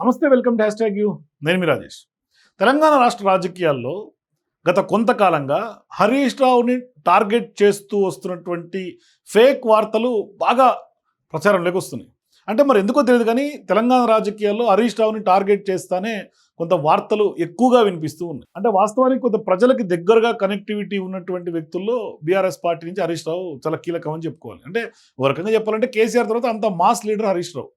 నమస్తే welcome to hashtag you. నేను మీ రాజేష్. తెలంగాణ రాష్ట్ర రాజకీయాల్లో గత కొంతకాలంగా హరీష్ రావుని టార్గెట్ చేస్తూ వస్తున్నటువంటి ఫేక్ వార్తలు బాగా ప్రచారంలోకి వస్తున్నాయి. అంటే మరి ఎందుకో తెలియదు కానీ తెలంగాణ రాజకీయాల్లో హరీష్ రావుని టార్గెట్ చేస్తానే కొంత వార్తలు ఎక్కువగా వినిపిస్తూ ఉన్నాయి. అంటే వాస్తవానికి కొంత ప్రజలకి దగ్గరగా కనెక్టివిటీ ఉన్నటువంటి వ్యక్తుల్లో బీఆర్ఎస్ పార్టీ నుంచి హరీష్ రావు చాలా కీలకం అని చెప్పుకోవాలి. అంటే ఒక రకంగా చెప్పాలంటే కేసీఆర్ తర్వాత అంత మాస్ లీడర్ హరీష్ రావు.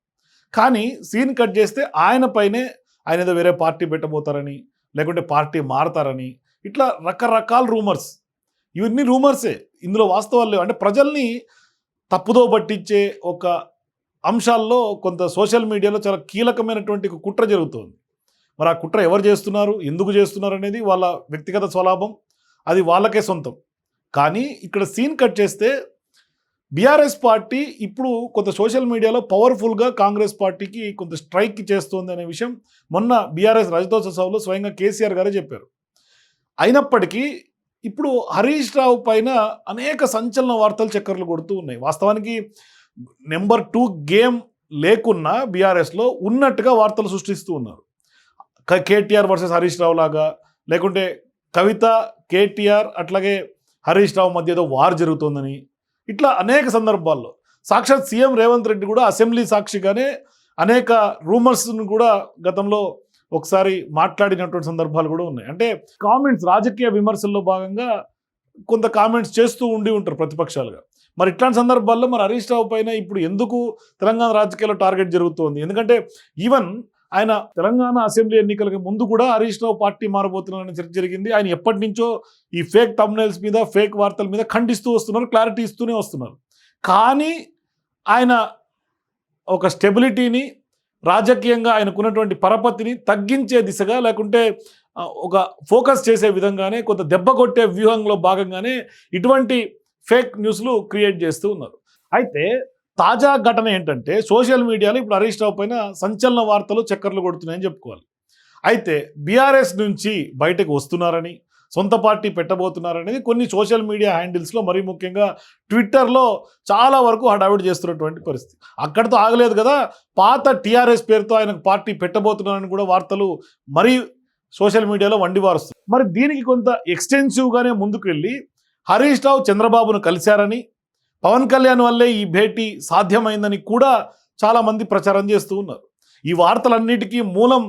కానీ సీన్ కట్ చేస్తే ఆయన పైనే ఆయన ఏదో వేరే పార్టీ పెట్టబోతారని లేకుంటే పార్టీ మారతారని ఇట్లా రకరకాల రూమర్స్. ఇవన్నీ రూమర్సే. ఇందులో వాస్తవాలు లేవు. అంటే ప్రజల్ని తప్పుదో పట్టించే ఒక అంశాల్లో కొంత సోషల్ మీడియాలో చాలా కీలకమైనటువంటి కుట్ర జరుగుతోంది. మరి ఆ కుట్ర ఎవరు చేస్తున్నారు? ఎందుకు చేస్తున్నారు అనేది వాళ్ళ వ్యక్తిగత స్వలాభం. అది వాళ్ళకే సొంతం. కానీ ఇక్కడ సీన్ కట్ చేస్తే బీఆర్ఎస్ పార్టీ ఇప్పుడు కొంత సోషల్ మీడియాలో పవర్ఫుల్గా కాంగ్రెస్ పార్టీకి కొంత స్ట్రైక్ చేస్తోంది అనే విషయం మొన్న బీఆర్ఎస్ రజతోత్సవ సభలో స్వయంగా కేసీఆర్ గారే చెప్పారు. అయినప్పటికీ ఇప్పుడు హరీష్ రావు పైన అనేక సంచలన వార్తలు చక్కర్లు కొడుతూ ఉన్నాయి. వాస్తవానికి నెంబర్ టూ గేమ్ లేకున్నా బీఆర్ఎస్లో ఉన్నట్టుగా వార్తలు సృష్టిస్తూ ఉన్నారు. కేటీఆర్ వర్సెస్ హరీష్ రావు లాగా లేకుంటే కవిత కేటీఆర్ అట్లాగే హరీష్ రావు మధ్య ఏదో వార్ జరుగుతోందని ఇట్లా అనేక సందర్భాల్లో. సాక్షాత్ సీఎం రేవంత్ రెడ్డి కూడా అసెంబ్లీ సాక్షిగానే అనేక రూమర్స్ను కూడా గతంలో ఒకసారి మాట్లాడినటువంటి సందర్భాలు కూడా ఉన్నాయి. అంటే కామెంట్స్ రాజకీయ విమర్శల్లో భాగంగా కొంత కామెంట్స్ చేస్తూ ఉండి ఉంటారు ప్రతిపక్షాలుగా. మరి ఇట్లాంటి సందర్భాల్లో మరి హరీష్ రావు పైన ఇప్పుడు ఎందుకు తెలంగాణ రాజకీయాల్లో టార్గెట్ జరుగుతోంది? ఎందుకంటే ఈవెన్ ఆయన తెలంగాణ అసెంబ్లీ ఎన్నికలకు ముందు కూడా హరీష్ రావు పార్టీ మారబోతున్నారని చర్చ జరిగింది. ఆయన ఎప్పటి నుంచో ఈ ఫేక్ తమ్నైల్స్ మీద ఫేక్ వార్తల మీద ఖండిస్తూ వస్తున్నారు క్లారిటీ ఇస్తూనే వస్తున్నారు. కానీ ఆయన ఒక స్టెబిలిటీని రాజకీయంగా ఆయనకున్నటువంటి పరపతిని తగ్గించే దిశగా లేకుంటే ఒక ఫోకస్ చేసే విధంగానే కొంత దెబ్బ కొట్టే వ్యూహంలో భాగంగానే ఇటువంటి ఫేక్ న్యూస్లు క్రియేట్ చేస్తూ ఉన్నారు. అయితే తాజా ఘటన ఏంటంటే సోషల్ మీడియాలో ఇప్పుడు హరీష్ రావు పైన సంచలన వార్తలు చక్కర్లు కొడుతున్నాయని చెప్పుకోవాలి. అయితే బీఆర్ఎస్ నుంచి బయటకు వస్తున్నారని సొంత పార్టీ పెట్టబోతున్నారనేది కొన్ని సోషల్ మీడియా హ్యాండిల్స్లో మరీ ముఖ్యంగా ట్విట్టర్లో చాలా వరకు హడావిడి చేస్తున్నటువంటి పరిస్థితి. అక్కడితో ఆగలేదు కదా పాత టీఆర్ఎస్ పేరుతో ఆయనకు పార్టీ పెట్టబోతున్నారని కూడా వార్తలు మరీ సోషల్ మీడియాలో వండివారుస్తుంది మరి దీనికి కొంత ఎక్స్టెన్సివ్గానే ముందుకు వెళ్ళి హరీష్ రావు చంద్రబాబును కలిశారని పవన్ కళ్యాణ్ వల్లే ఈ భేటీ సాధ్యమైందని కూడా చాలామంది ప్రచారం చేస్తూ ఉన్నారు. ఈ వార్తలన్నిటికీ మూలం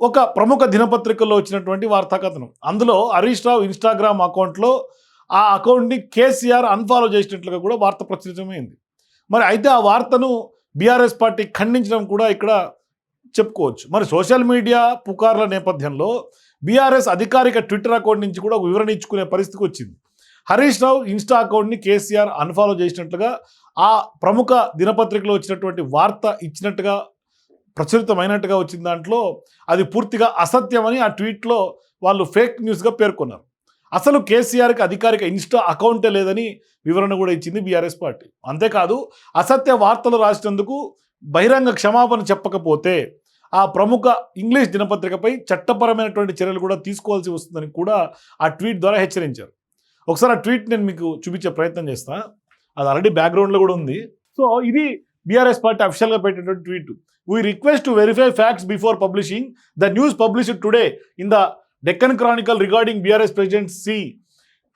ఒక ప్రముఖ దినపత్రికల్లో వచ్చినటువంటి వార్తా కథనం అందులో హరీష్ రావు ఇన్స్టాగ్రామ్ అకౌంట్లో ఆ అకౌంట్ని కేసీఆర్ అన్ఫాలో చేసినట్లుగా కూడా వార్త ప్రచురితమైంది. మరి అయితే ఆ వార్తను బీఆర్ఎస్ పార్టీ ఖండించడం కూడా ఇక్కడ చెప్పుకోవచ్చు. మరి సోషల్ మీడియా పుకార్ల నేపథ్యంలో బీఆర్ఎస్ అధికారిక ట్విట్టర్ అకౌంట్ నుంచి కూడా ఒక వివరణ ఇచ్చుకునే పరిస్థితికి వచ్చింది. హరీష్ రావు ఇన్స్టా అకౌంట్ని కేసీఆర్ అన్ఫాలో చేసినట్లుగా ఆ ప్రముఖ దినపత్రికలో వచ్చినటువంటి వార్త ఇచ్చినట్టుగా ప్రచురితమైనట్టుగా వచ్చిన దాంట్లో అది పూర్తిగా అసత్యమని ఆ ట్వీట్లో వాళ్ళు ఫేక్ న్యూస్గా పేర్కొన్నారు. అసలు కేసీఆర్కి అధికారిక ఇన్స్టా అకౌంటే లేదని వివరణ కూడా ఇచ్చింది బీఆర్ఎస్ పార్టీ. అంతేకాదు అసత్య వార్తలు రాసినందుకు బహిరంగ క్షమాపణ చెప్పకపోతే ఆ ప్రముఖ ఇంగ్లీష్ దినపత్రికపై చట్టపరమైనటువంటి చర్యలు కూడా తీసుకోవాల్సి వస్తుందని కూడా ఆ ట్వీట్ ద్వారా హెచ్చరించారు. ఒకసారి ఆ ట్వీట్ నేను మీకు చూపించే ప్రయత్నం చేస్తా. అది ఆల్రెడీ బ్యాక్గ్రౌండ్లో కూడా ఉంది. సో ఇది బీఆర్ఎస్ పార్టీ అఫిషియల్గా పెట్టినటువంటి tweet. We request to verify facts before publishing the news published today in the Deccan Chronicle regarding BRS president C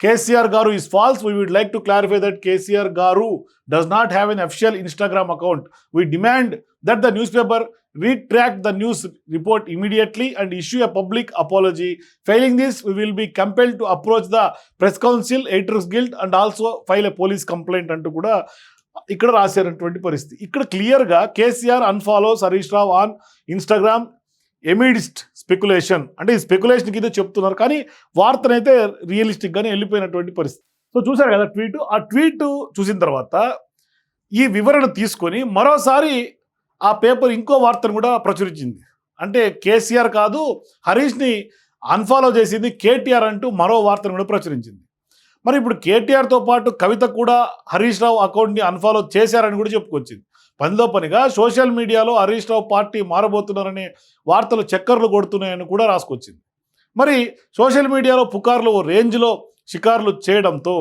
KCR garu is false we would like to clarify that KCR garu does not have an official Instagram account we demand that the news paper retract the news report immediately and issue a public apology failing this we will be compel to approach the press council editors guilt and also file a police complaint అంటూ కూడా ఇక్కడ రాసేటటువంటి పరిస్థితి. ఇక్కడ క్లియర్గా KCR unfollow Harish Rao on Instagram amidst speculation. అంటే ఈ speculation కింద చెప్తున్నారు. కానీ వార్తనైతే రియలిస్టిక్గానే వెళ్ళిపోయినటువంటి పరిస్థితి. సో చూశారు కదా ట్వీట్? ఆ ట్వీట్ చూసిన తర్వాత ఈ వివరణ తీసుకొని మరోసారి ఆ పేపర్ ఇంకో వార్తను కూడా ప్రచురించింది. అంటే కేసీఆర్ కాదు హరీష్ని అన్ఫాలో చేసింది కేటీఆర్ అంటూ మరో వార్తను కూడా ప్రచురించింది. మరి ఇప్పుడు కేటీఆర్తో పాటు కవిత కూడా హరీష్ రావు అకౌంట్ని అన్ఫాలో చేశారని కూడా చెప్పుకొచ్చింది. పనిలో పనిగా సోషల్ మీడియాలో హరీష్ రావు పార్టీ మారబోతున్నారనే వార్తలు చక్కర్లు కొడుతున్నాయని కూడా రాసుకొచ్చింది. మరి సోషల్ మీడియాలో పుకార్లు ఓ రేంజ్లో షికారులు చేయడంతో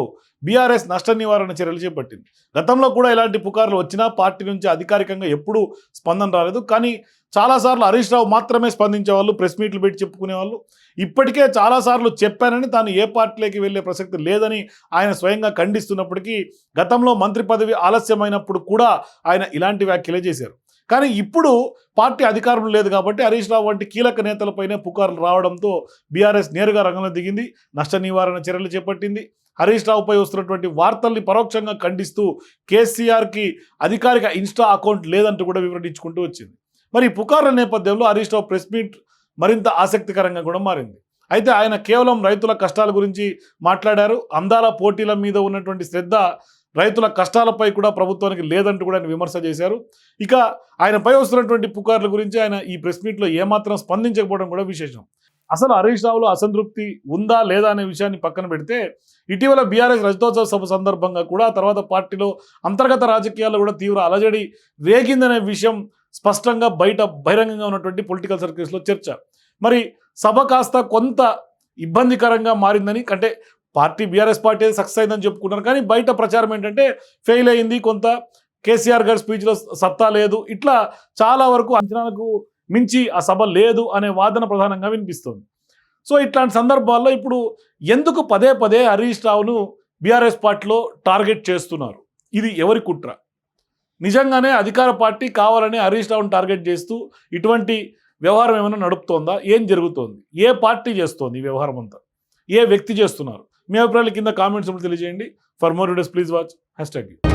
బీఆర్ఎస్ నష్ట నివారణ చర్యలు చేపట్టింది. గతంలో కూడా ఇలాంటి పుకార్లు వచ్చినా పార్టీ నుంచి అధికారికంగా ఎప్పుడూ స్పందన రాలేదు. కానీ చాలాసార్లు హరీష్ రావు మాత్రమే స్పందించేవాళ్ళు ప్రెస్ మీట్లు పెట్టి చెప్పుకునేవాళ్ళు. ఇప్పటికే చాలాసార్లు చెప్పానని తాను ఏ పార్టీలోకి వెళ్ళే ప్రసక్తి లేదని ఆయన స్వయంగా ఖండిస్తున్నప్పటికీ గతంలో మంత్రి పదవి ఆలస్యమైనప్పుడు కూడా ఆయన ఇలాంటి వ్యాఖ్యలే చేశారు. కానీ ఇప్పుడు పార్టీ అధికారం లేదు కాబట్టి హరీష్ రావు వంటి కీలక నేతలపైనే పుకార్లు రావడంతో బీఆర్ఎస్ నేరుగా రంగంలో దిగింది. నష్ట నివారణ చర్యలు చేపట్టింది. హరీష్ రావుపై వస్తున్నటువంటి వార్తల్ని పరోక్షంగా ఖండిస్తూ కేసీఆర్కి అధికారిక ఇన్స్టా అకౌంట్ లేదంటూ కూడా వివరించుకుంటూ వచ్చింది. మరి పుకార్ల నేపథ్యంలో హరీష్ రావు ప్రెస్ మీట్ మరింత ఆసక్తికరంగా కూడా మారింది. అయితే ఆయన కేవలం రైతుల కష్టాల గురించి మాట్లాడారు. అందాల పోటీల మీద ఉన్నటువంటి శ్రద్ధ రైతుల కష్టాలపై కూడా ప్రభుత్వానికి లేదంటూ కూడా ఆయన విమర్శ చేశారు. ఇక ఆయనపై వస్తున్నటువంటి పుకార్ల గురించి ఆయన ఈ ప్రెస్ మీట్లో ఏమాత్రం స్పందించకపోవడం కూడా విశేషం. అసలు హరీష్ రావులో అసంతృప్తి ఉందా లేదా అనే విషయాన్ని పక్కన పెడితే ఇటీవల బీఆర్ఎస్ రజతోత్సవ సభ సందర్భంగా కూడా తర్వాత పార్టీలో అంతర్గత రాజకీయాల్లో కూడా తీవ్ర అలజడి రేగిందనే విషయం స్పష్టంగా బయట బహిరంగంగా ఉన్నటువంటి పొలిటికల్ సర్కిల్స్లో చర్చ. మరి సభ కాస్త కొంత ఇబ్బందికరంగా మారిందని అంటే పార్టీ బీఆర్ఎస్ పార్టీ సక్సెస్ అయిందని చెప్పుకున్నారు కానీ బయట ప్రచారం ఏంటంటే ఫెయిల్ అయింది కొంత. కేసీఆర్ గారి స్పీచ్లో సత్తా లేదు. ఇట్లా చాలా వరకు అంచనాలకు మించి ఆ సభ లేదు అనే వాదన ప్రధానంగా వినిపిస్తుంది. సో ఇట్లాంటి సందర్భాల్లో ఇప్పుడు ఎందుకు పదే పదే హరీష్ రావును బీఆర్ఎస్ పార్టీలో టార్గెట్ చేస్తున్నారు? ఇది ఎవరి కుట్ర? నిజంగానే అధికార పార్టీ కావాలని హరీష్ రావును టార్గెట్ చేస్తూ ఇటువంటి వ్యవహారం ఏమైనా నడుపుతోందా? ఏం జరుగుతోంది? ఏ పార్టీ చేస్తోంది ఈ వ్యవహారం అంతా? ఏ వ్యక్తి చేస్తున్నారు? మీ అభిప్రాయాలు కింద కామెంట్స్ తెలియజేయండి. For more videos please watch hashtag